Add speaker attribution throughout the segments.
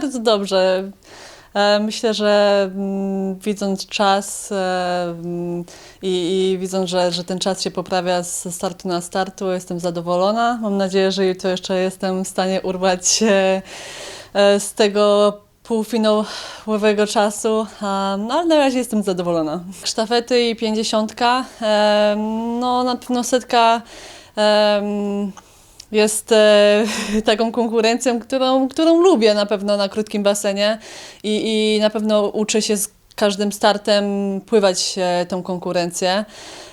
Speaker 1: bardzo dobrze. E, Myślę, że mm, widząc czas e, mm, i, i widząc, że, że ten czas się poprawia z startu na startu, jestem zadowolona. Mam nadzieję, że jutro jeszcze jestem w stanie urwać e, e, z tego półfinałowego czasu, no, ale na razie jestem zadowolona. Sztafety i pięćdziesiątka, no na pewno setka em, jest e, taką konkurencją, którą, którą lubię na pewno na krótkim basenie i, i na pewno uczę się z każdym startem pływać e, tą konkurencję.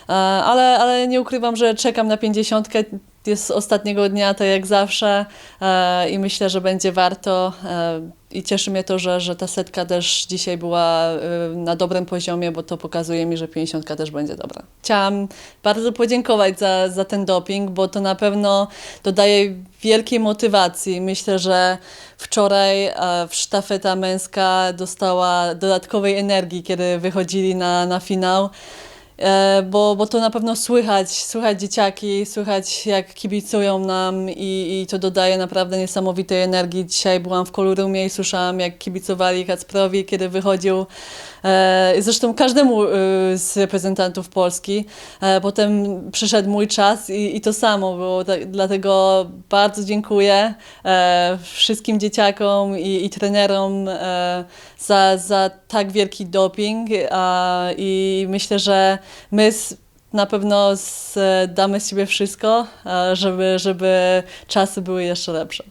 Speaker 1: E, ale, ale nie ukrywam, że czekam na pięćdziesiątkę. Jest ostatniego dnia, tak jak zawsze e, i myślę, że będzie warto. E, I cieszy mnie to, że, że ta setka też dzisiaj była e, na dobrym poziomie, bo to pokazuje mi, że 50 też będzie dobra. Chciałam bardzo podziękować za, za ten doping, bo to na pewno dodaje wielkiej motywacji. Myślę, że wczoraj sztafeta męska dostała dodatkowej energii, kiedy wychodzili na, na finał. E, bo, bo to na pewno słychać, słychać dzieciaki, słychać jak kibicują nam i, i to dodaje naprawdę niesamowitej energii. Dzisiaj byłam w Kolorumie i słyszałam jak kibicowali Kacprowi, kiedy wychodził, e, zresztą każdemu e, z reprezentantów Polski. Potem przyszedł mój czas i, i to samo było, dlatego bardzo dziękuję wszystkim dzieciakom i, i trenerom za, za tak wielki doping a, i myślę, że my s- na pewno z, damy z siebie wszystko, żeby, żeby czasy były jeszcze lepsze.